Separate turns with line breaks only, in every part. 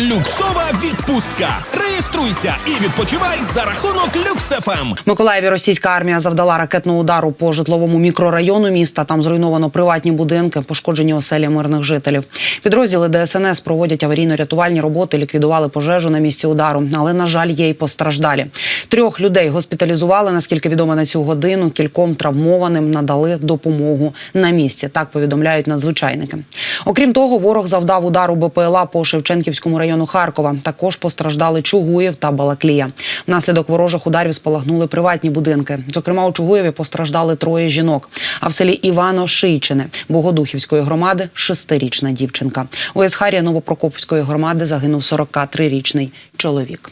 Люксова відпустка. Реєструйся і відпочивай за рахунок Люксефем.
Миколаєві російська армія завдала ракетного удару по житловому мікрорайону міста. Там зруйновано приватні будинки, пошкоджені оселі мирних жителів. Підрозділи ДСНС проводять аварійно-рятувальні роботи, ліквідували пожежу на місці удару. Але на жаль, є й постраждалі. Трьох людей госпіталізували. Наскільки відомо на цю годину, кільком травмованим надали допомогу на місці. Так повідомляють надзвичайники. Окрім того, ворог завдав удару БПЛА по Шевченківському району Харкова. Також постраждали Чугуєв та Балаклія. Внаслідок ворожих ударів спалахнули приватні будинки. Зокрема, у Чугуєві постраждали троє жінок. А в селі Івано Шийчине Богодухівської громади шестирічна дівчинка. У Есхарія Новопрокопської громади загинув 43-річний чоловік.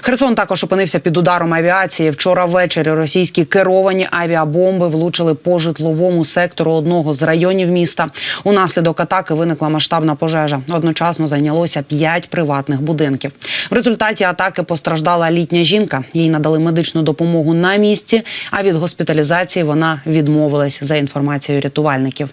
Херсон також опинився під ударом авіації. Вчора ввечері російські керовані авіабомби влучили по житловому сектору одного з районів міста. Унаслідок атаки виникла масштабна пожежа. Одночасно зайнялося п'ять приватних будинків. В результаті атаки постраждала літня жінка. Їй надали медичну допомогу на місці. А від госпіталізації вона відмовилась за інформацією рятувальників.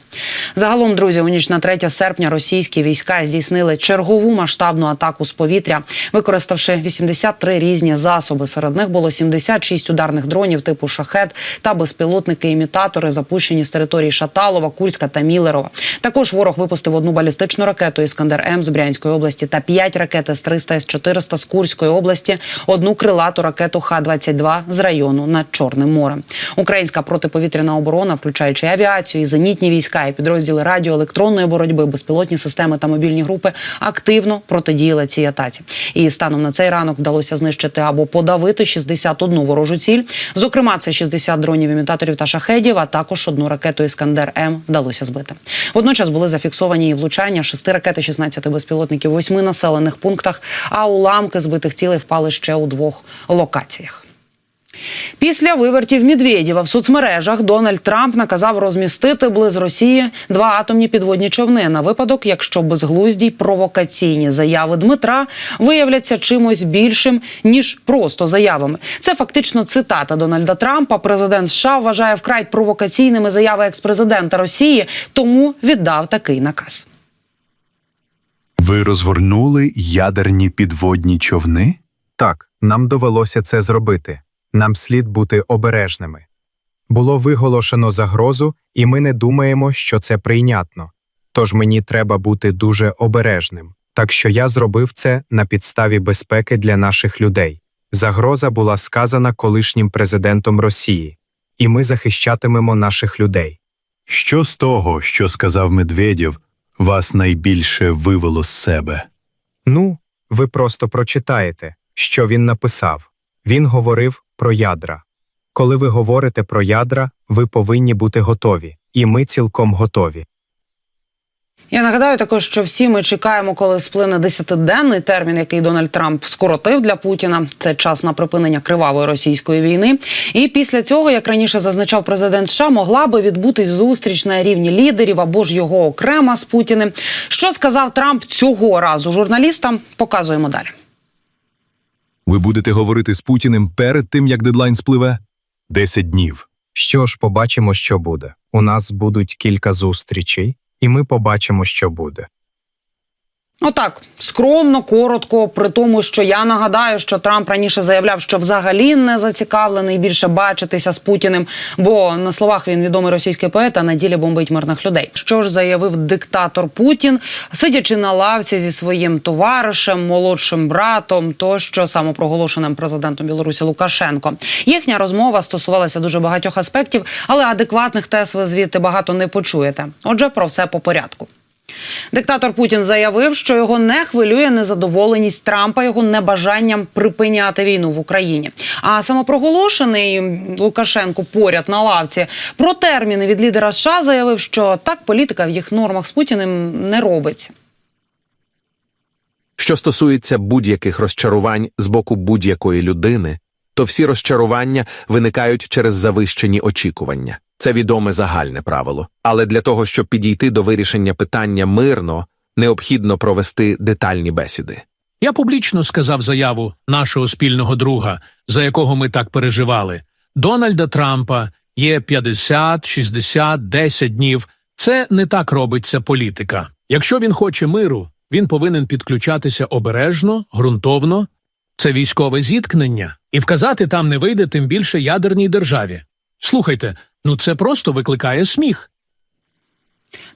Загалом, друзі, у ніч на 3 серпня російські війська здійснили чергову масштабну атаку з повітря, використавши 83 різні засоби. Серед них було 76 ударних дронів типу шахет та безпілотники-імітатори, запущені з території Шаталова, Курська та Мілерова. Також ворог випустив одну балістичну ракету Іскандер М з Брянської області та 5 ракет С-300 С-400 з Курської області, одну крилату ракету Х-22 з району над Чорним морем. Українська протиповітряна оборона, включаючи авіацію, і зенітні війська, і підрозділи радіоелектронної боротьби, безпілотні системи та мобільні групи активно протидіяли цій атаці. І станом на цей ранок вдалося знищити або подавити 61 ворожу ціль. Зокрема, це 60 дронів імітаторів та шахедів, а також одну ракету Іскандер М вдалося збити. Водночас були зафіксовані і влучання шести ракет і 16 безпілотників восьми населених пунктах. А уламки збитих цілей впали ще у двох локаціях. Після вивертів Медведєва в соцмережах Дональд Трамп наказав розмістити близ Росії два атомні підводні човни на випадок, якщо безглузді й провокаційні заяви Дмитра виявляться чимось більшим ніж просто заявами. Це фактично цитата Дональда Трампа. Президент США вважає вкрай провокаційними заяви експрезидента Росії, тому віддав такий наказ.
Ви розгорнули ядерні підводні човни?
Так, нам довелося це зробити. Нам слід бути обережними. Було виголошено загрозу, і ми не думаємо, що це прийнятно. Тож мені треба бути дуже обережним. Так що я зробив це на підставі безпеки для наших людей. Загроза була сказана колишнім президентом Росії, і ми захищатимемо наших людей.
Що з того, що сказав Медведєв, вас найбільше вивело з себе?
Ну, ви просто прочитаєте, що він написав. Він говорив про ядра. Коли ви говорите про ядра, ви повинні бути готові, і ми цілком готові.
Я нагадаю також, що всі ми чекаємо, коли сплине десятиденний термін, який Дональд Трамп скоротив для Путіна. Це час на припинення кривавої російської війни. І після цього, як раніше зазначав президент США, могла би відбутись зустріч на рівні лідерів або ж його окрема з Путіним. Що сказав Трамп цього разу журналістам? Показуємо далі.
Ви будете говорити з Путіним перед тим, як дедлайн спливе? Десять днів.
Що ж, побачимо, що буде. У нас будуть кілька зустрічей, і ми побачимо, що буде.
Отак скромно, коротко, при тому, що я нагадаю, що Трамп раніше заявляв, що взагалі не зацікавлений більше бачитися з Путіним, бо на словах він відомий російський поет, а на ділі бомбить мирних людей. Що ж заявив диктатор Путін, сидячи на лавці зі своїм товаришем, молодшим братом, тощо самопроголошеним президентом Білорусі Лукашенко. Їхня розмова стосувалася дуже багатьох аспектів, але адекватних тез ви звідти багато не почуєте. Отже, про все по порядку. Диктатор Путін заявив, що його не хвилює незадоволеність Трампа його небажанням припиняти війну в Україні. А самопроголошений Лукашенко поряд на лавці про терміни від лідера США заявив, що так політика в їх нормах з Путіним не робиться.
Що стосується будь-яких розчарувань з боку будь-якої людини, то всі розчарування виникають через завищені очікування. Це відоме загальне правило. Але для того, щоб підійти до вирішення питання мирно, необхідно провести детальні бесіди.
Я публічно сказав заяву нашого спільного друга, за якого ми так переживали. Дональда Трампа є 50, 60, 10 днів. Це не так робиться політика. Якщо він хоче миру, він повинен підключатися обережно, ґрунтовно. Це військове зіткнення, і вказати там не вийде тим більше ядерній державі. Слухайте, ну це просто викликає сміх.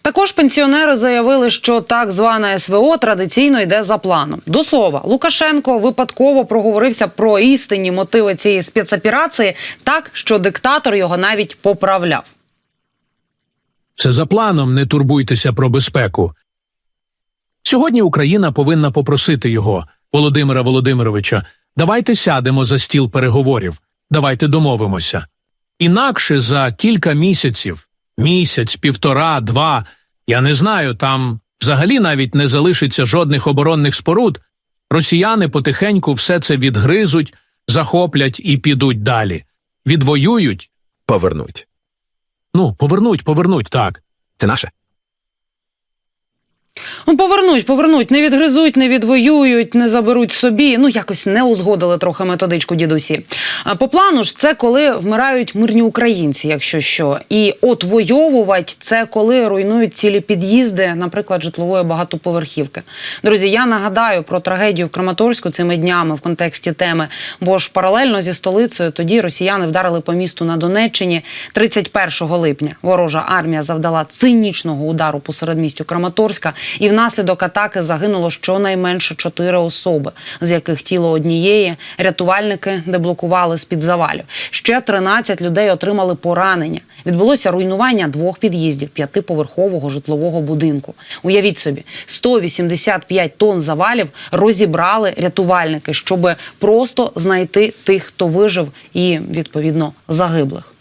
Також пенсіонери заявили, що так зване СВО традиційно йде за планом. До слова, Лукашенко випадково проговорився про істинні мотиви цієї спецоперації, так що диктатор його навіть поправляв.
Це за планом не турбуйтеся про безпеку. Сьогодні Україна повинна попросити його, Володимира Володимировича, давайте сядемо за стіл переговорів, давайте домовимося. Інакше за кілька місяців, місяць, півтора, два, я не знаю, там взагалі навіть не залишиться жодних оборонних споруд. Росіяни потихеньку все це відгризуть, захоплять і підуть далі. Відвоюють,
Повернуть.
ну, повернуть, повернуть, так.
Це наше.
Ну, повернуть, повернуть, не відгризуть, не відвоюють, не заберуть собі. Ну, якось не узгодили трохи методичку дідусі. А по плану ж це коли вмирають мирні українці, якщо що. І отвоювувати це коли руйнують цілі під'їзди, наприклад, житлової багатоповерхівки. Друзі, я нагадаю про трагедію в Краматорську цими днями в контексті теми. Бо ж паралельно зі столицею тоді росіяни вдарили по місту на Донеччині 31 липня. Ворожа армія завдала цинічного удару по середмістю Краматорська, і внаслідок атаки загинуло щонайменше чотири особи, з яких тіло однієї рятувальники деблокували з під завалів. Ще 13 людей отримали поранення. Відбулося руйнування двох під'їздів п'ятиповерхового житлового будинку. Уявіть собі, 185 тонн завалів розібрали рятувальники, щоб просто знайти тих, хто вижив, і відповідно загиблих.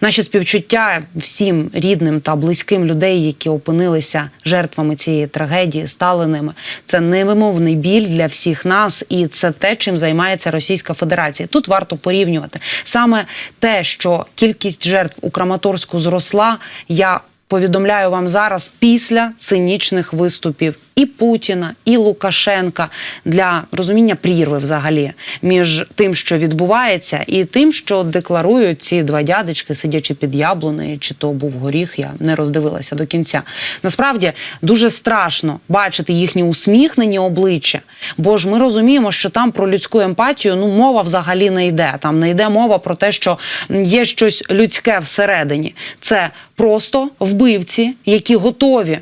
Наші співчуття всім рідним та близьким людей, які опинилися жертвами цієї трагедії, стали ними. Це невимовний біль для всіх нас, і це те, чим займається Російська Федерація. Тут варто порівнювати саме те, що кількість жертв у Краматорську зросла. Я повідомляю вам зараз після цинічних виступів і Путіна, і Лукашенка для розуміння прірви взагалі між тим, що відбувається, і тим, що декларують ці два дядечки, сидячи під яблунею, чи то був горіх, я не роздивилася до кінця. Насправді дуже страшно бачити їхні усміхнені обличчя, бо ж ми розуміємо, що там про людську емпатію ну мова взагалі не йде. Там не йде мова про те, що є щось людське всередині. Це просто вбивці, які готові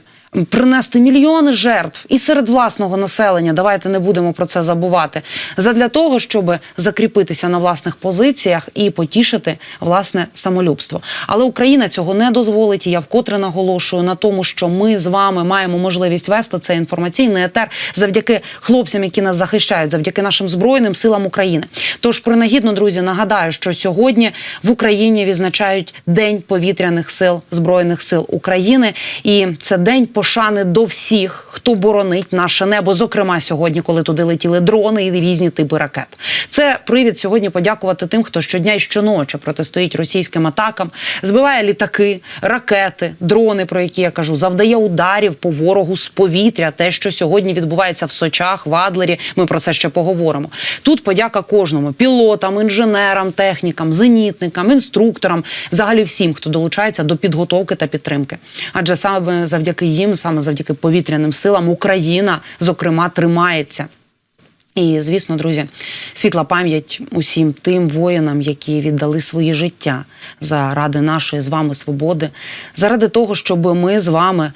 принести мільйони жертв і серед власного населення. Давайте не будемо про це забувати. Задля того, щоб закріпитися на власних позиціях і потішити власне самолюбство. Але Україна цього не дозволить. І я вкотре наголошую на тому, що ми з вами маємо можливість вести цей інформаційний етер завдяки хлопцям, які нас захищають, завдяки нашим збройним силам України. Тож принагідно, друзі, нагадаю, що сьогодні в Україні відзначають День повітряних сил збройних сил України, і це день пошани до всіх, хто боронить наше небо. Зокрема, сьогодні, коли туди летіли дрони і різні типи ракет. Це привід сьогодні подякувати тим, хто щодня і щоночі протистоїть російським атакам, збиває літаки, ракети, дрони, про які я кажу, завдає ударів по ворогу з повітря. Те, що сьогодні відбувається в Сочах, в Адлері. Ми про це ще поговоримо. Тут подяка кожному пілотам, інженерам, технікам, зенітникам, інструкторам, взагалі всім, хто долучається до підготовки та підтримки. Адже саме завдяки їм, саме завдяки повітряним силам, Україна, зокрема, тримається. І звісно, друзі, світла пам'ять усім тим воїнам, які віддали свої життя заради нашої з вами свободи, заради того, щоб ми з вами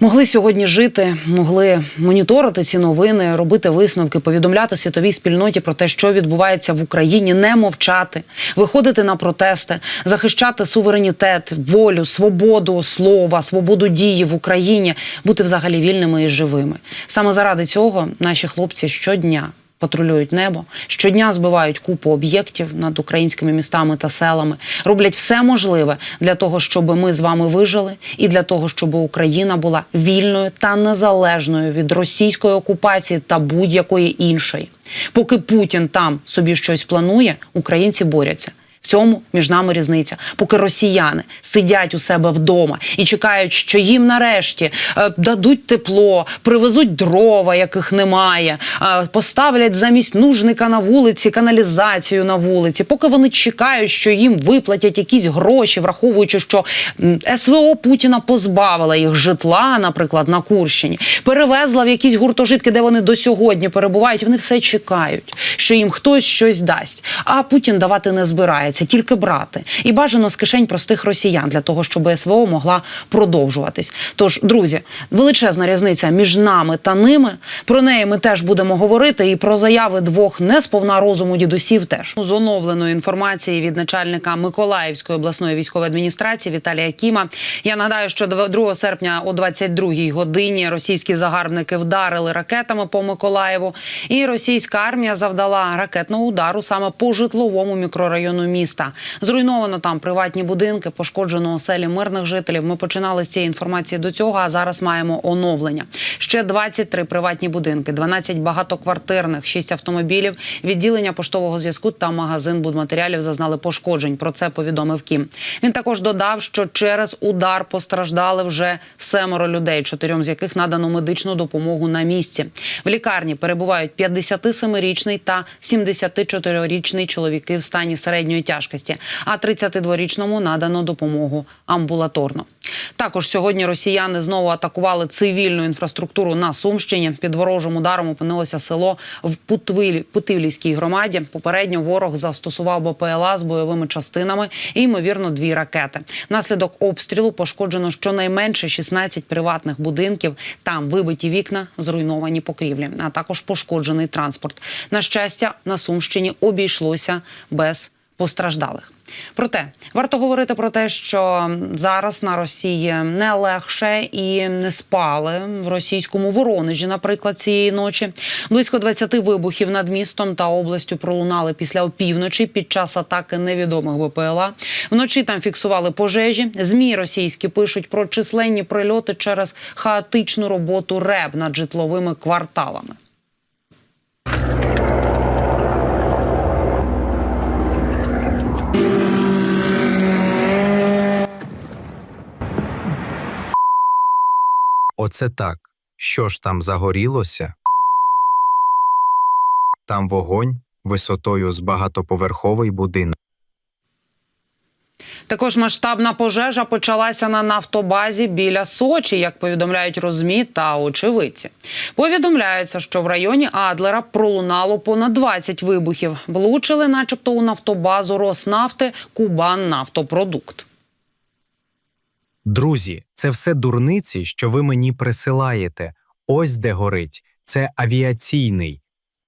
могли сьогодні жити, могли моніторити ці новини, робити висновки, повідомляти світовій спільноті про те, що відбувається в Україні, не мовчати, виходити на протести, захищати суверенітет, волю, свободу слова, свободу дії в Україні, бути взагалі вільними і живими. Саме заради цього наші хлопці щодня патрулюють небо, щодня збивають купу об'єктів над українськими містами та селами, роблять все можливе для того, щоб ми з вами вижили, і для того, щоб Україна була вільною та незалежною від російської окупації та будь-якої іншої. Поки Путін там собі щось планує, українці борються. В цьому між нами різниця. Поки росіяни сидять у себе вдома і чекають, що їм нарешті е, дадуть тепло, привезуть дрова, яких немає, е, поставлять замість нужника на вулиці каналізацію на вулиці. Поки вони чекають, що їм виплатять якісь гроші, враховуючи, що СВО Путіна позбавила їх житла, наприклад, на Курщині, перевезла в якісь гуртожитки, де вони до сьогодні перебувають. Вони все чекають, що їм хтось щось дасть. А Путін давати не збирається, тільки брати. І бажано з кишень простих росіян для того, щоб СВО могла продовжуватись. Тож, друзі, величезна різниця між нами та ними. Про неї ми теж будемо говорити. І про заяви двох не сповна розуму дідусів теж з оновленої інформації від начальника Миколаївської обласної військової адміністрації Віталія Кіма. Я нагадаю, що 2 серпня о 22-й годині російські загарбники вдарили ракетами по Миколаєву, і російська армія завдала ракетного удару саме по житловому мікрорайону міста. Зруйновано там приватні будинки, пошкоджено оселі мирних жителів. Ми починали з цієї інформації до цього, а зараз маємо оновлення. Ще 23 приватні будинки, 12 багатоквартирних, 6 автомобілів, відділення поштового зв'язку та магазин будматеріалів зазнали пошкоджень. Про це повідомив Кім. Він також додав, що через удар постраждали вже семеро людей, чотирьом з яких надано медичну допомогу на місці. В лікарні перебувають 57-річний та 74-річний чоловіки в стані середньої тяжкості, а 32-річному надано допомогу амбулаторно. Також сьогодні росіяни знову атакували цивільну інфраструктуру на Сумщині. Під ворожим ударом опинилося село в Путивлівській громаді. Попередньо ворог застосував БПЛА з бойовими частинами і, ймовірно, дві ракети. Внаслідок обстрілу пошкоджено щонайменше 16 приватних будинків. Там вибиті вікна, зруйновані покрівлі, а також пошкоджений транспорт. На щастя, на Сумщині обійшлося без постраждалих. Проте варто говорити про те, що зараз на Росії не легше і не спали в російському Воронежі, наприклад, цієї ночі. Близько 20 вибухів над містом та областю пролунали після опівночі під час атаки невідомих БПЛА. Вночі там фіксували пожежі. Змі російські пишуть про численні прильоти через хаотичну роботу РЕБ над житловими кварталами.
Оце так. Що ж там загорілося? Там вогонь висотою з багатоповерховий будинок.
Також масштабна пожежа почалася на нафтобазі біля Сочі, як повідомляють розмі та очевидці. Повідомляється, що в районі Адлера пролунало понад 20 вибухів. Влучили, начебто, у нафтобазу Роснафти Кубан Нафтопродукт.
Друзі, це все дурниці, що ви мені присилаєте. Ось де горить. Це авіаційний.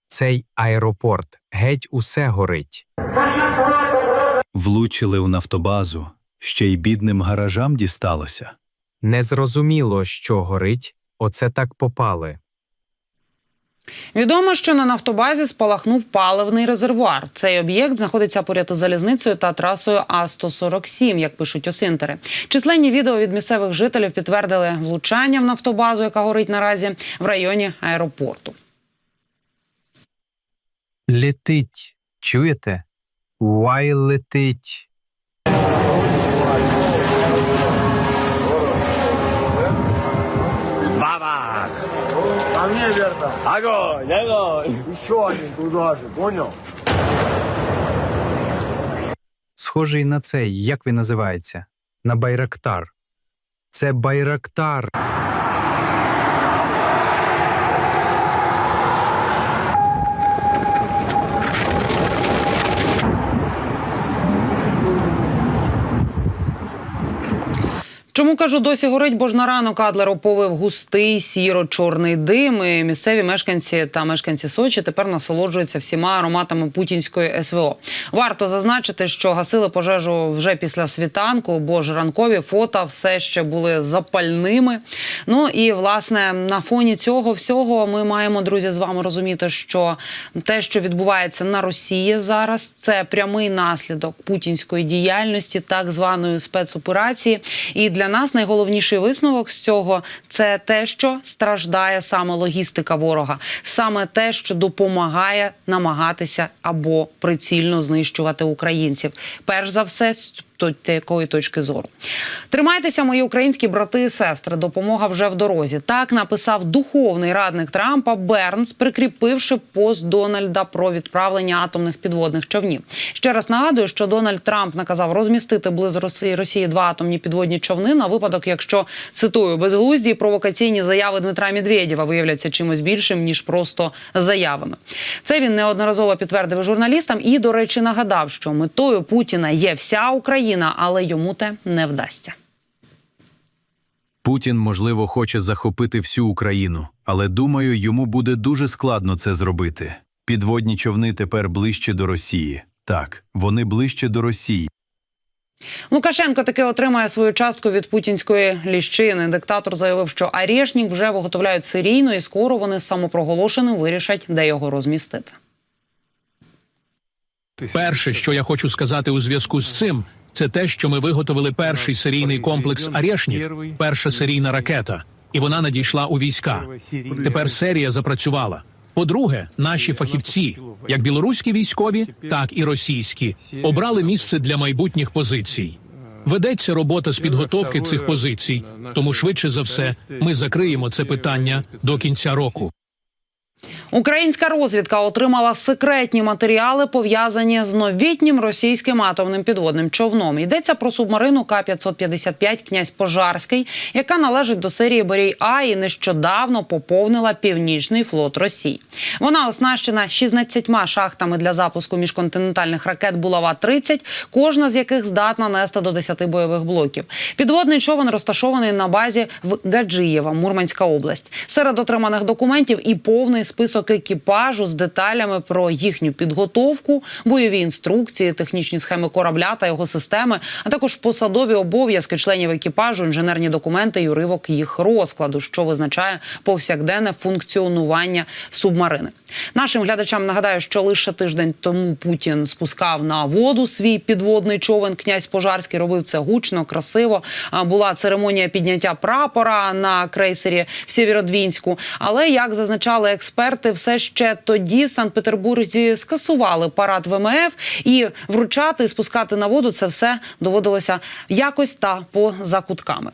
Цей аеропорт. Геть усе горить.
Влучили у нафтобазу, ще й бідним гаражам дісталося.
Незрозуміло, що горить. Оце так попали.
Відомо, що на нафтобазі спалахнув паливний резервуар. Цей об'єкт знаходиться поряд із залізницею та трасою А-147, як пишуть осинтери. Численні відео від місцевих жителів підтвердили влучання в нафтобазу, яка горить наразі в районі аеропорту.
Летить. Чуєте? Вай летить.
Мне, верно. Огонь, огонь. Еще один туда же, понял?
Схожий на цей, як він називається? На Байрактар. Це Байрактар.
Чому кажу, досі горить, бо ж на ранок Адлер оповив густий сіро-чорний дим. І місцеві мешканці та мешканці Сочі тепер насолоджуються всіма ароматами путінської СВО. Варто зазначити, що гасили пожежу вже після світанку, бо ж ранкові фото все ще були запальними. Ну і власне на фоні цього всього ми маємо, друзі, з вами розуміти, що те, що відбувається на Росії зараз, це прямий наслідок путінської діяльності, так званої спецоперації. І для нас найголовніший висновок з цього це те, що страждає саме логістика ворога, саме те, що допомагає намагатися або прицільно знищувати українців. Перш за все, то- якої точки зору. Тримайтеся, мої українські брати і сестри. Допомога вже в дорозі. Так написав духовний радник Трампа Бернс, прикріпивши пост Дональда про відправлення атомних підводних човнів. Ще раз нагадую, що Дональд Трамп наказав розмістити близько Росії Росії два атомні підводні човни на випадок, якщо цитую безглузді провокаційні заяви Дмитра Медведєва виявляться чимось більшим ніж просто заявами. Це він неодноразово підтвердив журналістам і, до речі, нагадав, що метою Путіна є вся Україна, але йому те не вдасться.
Путін, можливо, хоче захопити всю Україну, але думаю, йому буде дуже складно це зробити. Підводні човни тепер ближче до Росії. Так, вони ближче до Росії.
Лукашенко таки отримає свою частку від путінської ліщини. Диктатор заявив, що Арєшнік вже виготовляють серійно, і скоро вони самопроголошеним вирішать, де його розмістити.
Перше, що я хочу сказати у зв'язку з цим, це те, що ми виготовили перший серійний комплекс «Арєшнік», перша серійна ракета, і вона надійшла у війська. Тепер серія запрацювала. По-друге, наші фахівці, як білоруські військові, так і російські, обрали місце для майбутніх позицій. Ведеться робота з підготовки цих позицій, тому швидше за все ми закриємо це питання до кінця року.
Українська розвідка отримала секретні матеріали, пов'язані з новітнім російським атомним підводним човном. Йдеться про субмарину К-555 князь Пожарський, яка належить до серії Борій А і нещодавно поповнила північний флот Росії. Вона оснащена 16 шахтами для запуску міжконтинентальних ракет Булава 30 кожна з яких здатна нести до 10 бойових блоків. Підводний човен розташований на базі в Гаджиєва, Мурманська область. Серед отриманих документів і повний список екіпажу з деталями про їхню підготовку, бойові інструкції, технічні схеми корабля та його системи, а також посадові обов'язки членів екіпажу, інженерні документи і уривок їх розкладу, що визначає повсякденне функціонування субмарини. Нашим глядачам нагадаю, що лише тиждень тому Путін спускав на воду свій підводний човен. Князь Пожарський робив це гучно, красиво. Була церемонія підняття прапора на крейсері в Сєвєродвінську. Але як зазначали експерти, все ще тоді в Санкт-Петербурзі скасували парад ВМФ і вручати спускати на воду це все доводилося якось та поза кутками.